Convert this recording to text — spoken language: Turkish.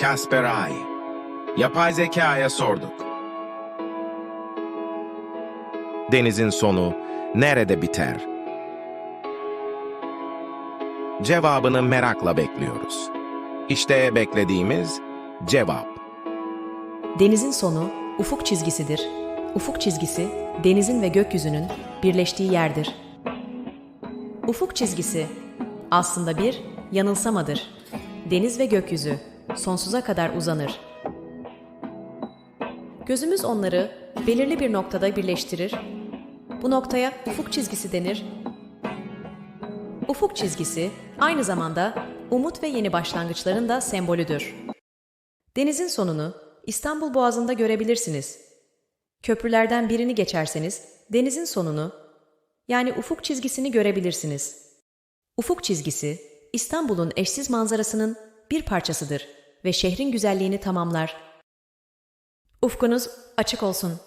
Kasperay. Yapay zekaya sorduk. Denizin sonu nerede biter? Cevabını merakla bekliyoruz. İşte beklediğimiz cevap. Denizin sonu ufuk çizgisidir. Ufuk çizgisi denizin ve gökyüzünün birleştiği yerdir. Ufuk çizgisi aslında bir yanılsamadır. Deniz ve gökyüzü sonsuza kadar uzanır. Gözümüz onları belirli bir noktada birleştirir. Bu noktaya ufuk çizgisi denir. Ufuk çizgisi aynı zamanda umut ve yeni başlangıçların da sembolüdür. Denizin sonunu İstanbul Boğazı'nda görebilirsiniz. Köprülerden birini geçerseniz denizin sonunu yani ufuk çizgisini görebilirsiniz. Ufuk çizgisi İstanbul'un eşsiz manzarasının bir parçasıdır ve şehrin güzelliğini tamamlar. Ufkunuz açık olsun.